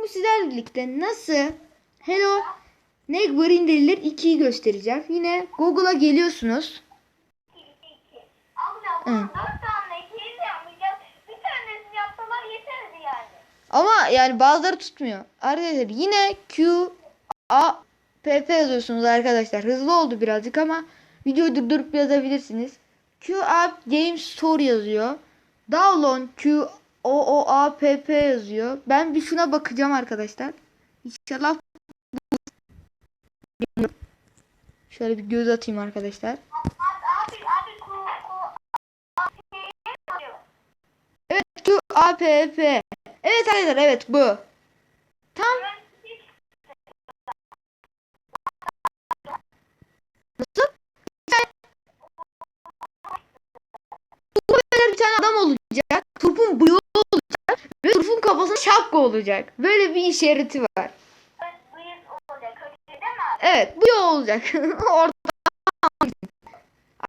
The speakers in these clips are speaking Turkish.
Bugün sizlerle birlikte nasıl Hello Neighbor indirilir 2'yi göstereceğim. Yine Google'a geliyorsunuz. Abla. Ama yani bazıları tutmuyor. Arkadaşlar yine Q A P P yazıyorsunuz arkadaşlar. Hızlı oldu birazcık ama videoyu durdurup yazabilirsiniz. Q A Game Store yazıyor. Download Q O O A P P yazıyor. Ben bir şuna bakacağım arkadaşlar. İnşallah Şöyle bir göz atayım arkadaşlar. Evet Q A P P. Evet arkadaşlar evet bu. Tam Nasıl? Bir tane adam olacak. Turpun bıyığı. Ve turpun kafasında şapka olacak. Böyle bir işareti var. Evet bu yol olacak. Orada.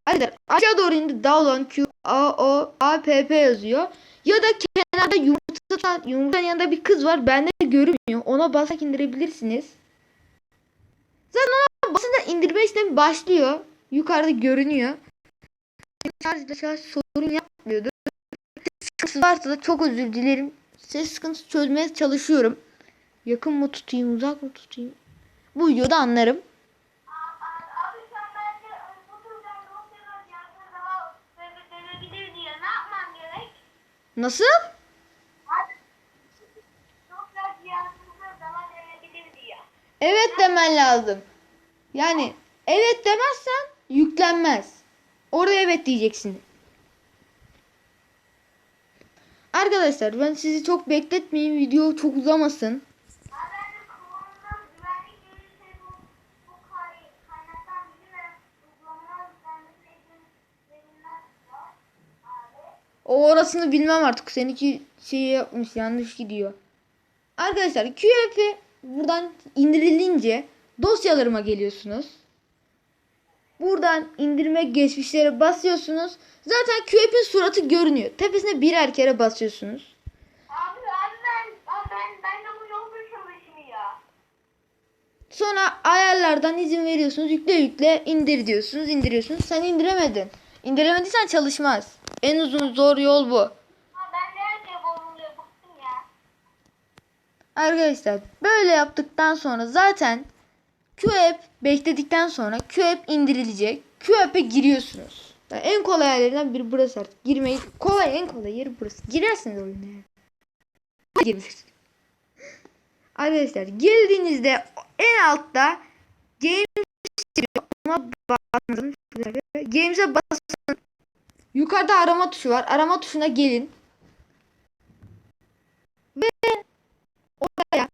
Arkadaşlar aşağı doğru indi. Download Q A O A P P yazıyor. Ya da kenarda yumurta yumurtanın yanında bir kız var. Bende görünmüyor. Ona basarak indirebilirsiniz. Zaten ona basınca indirme işlemi başlıyor. Yukarıda görünüyor. Şarjda şarj sorun yapmıyordu. Sıkıntısı varsa da çok özür dilerim. Ses sıkıntısı çözmeye çalışıyorum. Yakın mı tutayım, uzak mı tutayım? Bu videoda anlarım. Nasıl? Evet demen lazım. Yani evet demezsen yüklenmez. Orada evet diyeceksin. Arkadaşlar ben sizi çok bekletmeyeyim. Video çok uzamasın. O orasını bilmem artık. Seninki şeyi yapmış yanlış gidiyor. Arkadaşlar QF'i buradan indirilince dosyalarıma geliyorsunuz. Buradan indirme geçmişlere basıyorsunuz. Zaten QF'in suratı görünüyor. Tepesine birer kere basıyorsunuz. Abi abi ben abi ben ben de bu yol bir çalışmıyor. ya. Sonra ayarlardan izin veriyorsunuz. Yükle yükle indir diyorsunuz. indiriyorsunuz. Sen indiremedin. İndiremediysen çalışmaz. En uzun zor yol bu. Arkadaşlar böyle yaptıktan sonra zaten QApp bekledikten sonra QApp indirilecek. QApp'e giriyorsunuz. Yani en kolay yerlerinden biri burası artık. Girmeyi kolay en kolay yeri burası. Girersiniz oyuna yani. Arkadaşlar girdiğinizde en altta Games. Ona basın. Games'e basın. Yukarıda arama tuşu var. Arama tuşuna gelin. Ve oraya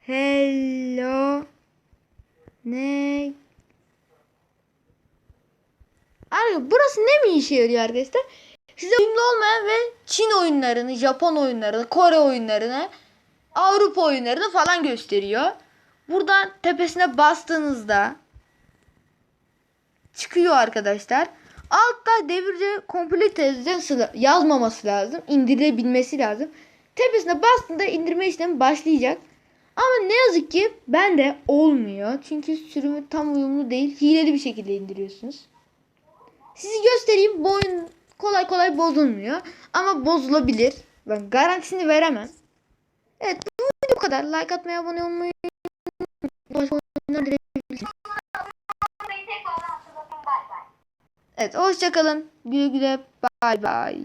Hello ne Abi burası ne mi işe yarıyor arkadaşlar? Size uyumlu olmayan ve Çin oyunlarını, Japon oyunlarını, Kore oyunlarını, Avrupa oyunlarını falan gösteriyor. Buradan tepesine bastığınızda çıkıyor arkadaşlar. Altta devirde complete yazmaması lazım. indirilebilmesi lazım. Tepesine bastığında indirme işlemi başlayacak. Ama ne yazık ki bende olmuyor. Çünkü sürümü tam uyumlu değil. Hileli bir şekilde indiriyorsunuz. Sizi göstereyim. Bu oyun kolay kolay bozulmuyor. Ama bozulabilir. Ben garantisini veremem. Evet bu video bu kadar. Like atmayı, abone olmayı. Evet hoşçakalın. Güle güle. Bay bay.